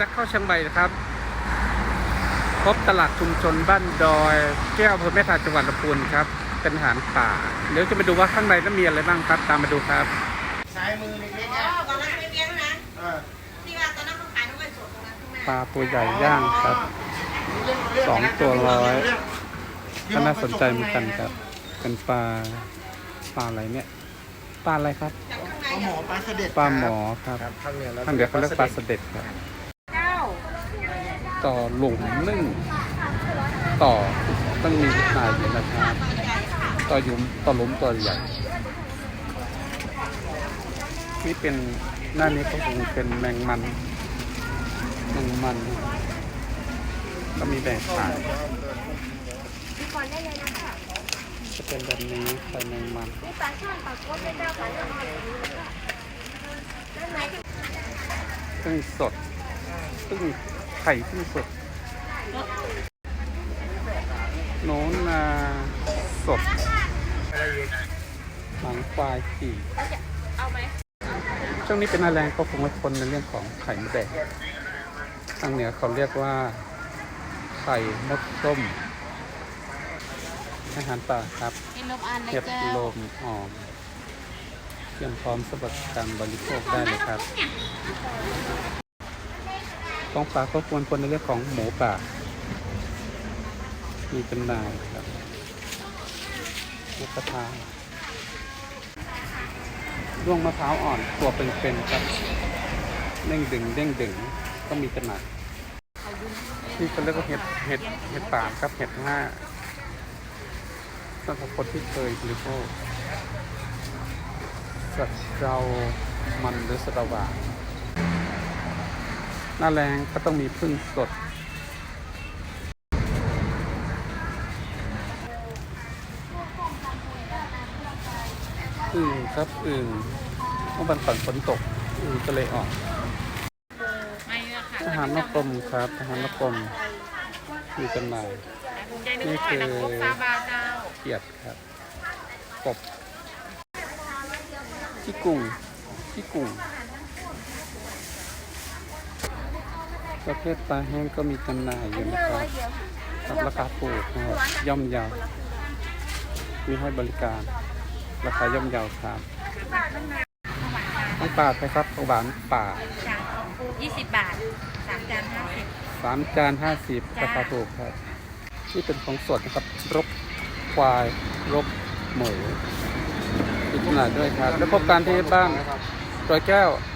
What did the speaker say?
จะเข้าเชียงใหม่นะครับ พบตลาดชุมชนบ้านดอย แก้วอำเภอแม่ทาจังหวัดลำพูนครับ เป็นอาหารป่า เดี๋ยวจะมาดูว่าข้างในนั้นมีอะไรบ้างครับ ตามมาดูครับซ้ายมือเล็กๆอ๋อะอตอนนั้นไม่เลี้ยงนะเออที่ว่าตอนนั้นเขาขายน้ำมันสดตรงนั้นข้างหน้าปลาตัวใหญ่ย่างครับ สองตัวร้อยก็น่าสนใจเหมือนกันครับ เป็นปลาปลาอะไรเนี่ยปลาอะไรครับ จากข้างในปลาหมอปลาเสด็จปลาหมอครับ ครับข้างเหนือแล้วทางเดียวเขาเรียกปลาเสด็จครับเก้า ต่อหลุมนึ่งต่อต้องมีขายอยู่นะครับ ต่อหยุมต่อหลุมต่อใหญ่นี่เป็นหน้านี้ก็คงเป็นแมงมันแมงมัน ก็มีแบ่งขายจะเป็นแบบนี้ใส่แมงมันมีปลาช่อนปลาโคตรเป็นดาวปลาช่อนอ่อนนั่นไหนที่ซึ่งสดซึ่ง ไข่ซึ่งสดโน้นนาสดอะไรอีกหนังควายขี่เอาไหมช่วงนี้เป็นหนาแรงก็คงไม่พ้นในเรื่องของไข่มดแดงทางเหนือเขาเรียกว่า ไข่มดส้ม อาหารป่าครับเป็นลมอันในเห็ดแก้ลวมหอมเตรียมพร้อมสำหรับการบริโภคได้เลยครับ ของป่าก็ควรคนในเรื่องของหมูป่า มีจำหน่ายครับมะพร้าวร่วงมะพร้าวอ่อนตัวเป็นๆครับเด้งดึงเด้งดึงก็มีจำหน่ายที่เขาเรียกว่าเห็ดเห็ดเห็ดป่าครับเห็ดห้าสำหรับคนที่เคยบริโภคสัตว์เรามันหรือสตะหวาน หน้าแรงก็ต้องมีพึ่งสด อึ่งครับอึ่งเมื่อวันก่อนฝนตกอึ่งก็เลยออกไม่ละค่ะอาหารนกกลมครับอาหารนกกลมมีจำหน่ายผมใจนึกว่าหอยนางรมซาบาเจ้าเขียดครับกบขี้กุ้งขี้กุ้ง ประเภทปลาแห้งก็มีจำหน่ายอยู่นะครับกับราคาถูกนะครับย่อมเยาวมีให้บริการ ราคาย่อมเยาวครับต้องปลาไปครับผักหวานป่าจ้ะยี่สิบบาทสามจานห้าสิบสามจานห้าสิบจ้าราคาถูกครับนี่เป็นของสดนะครับรบควายรบหมูมีจำหน่ายด้วยครับ แล้วพบการที่บ้างนะครับรอยแก้วค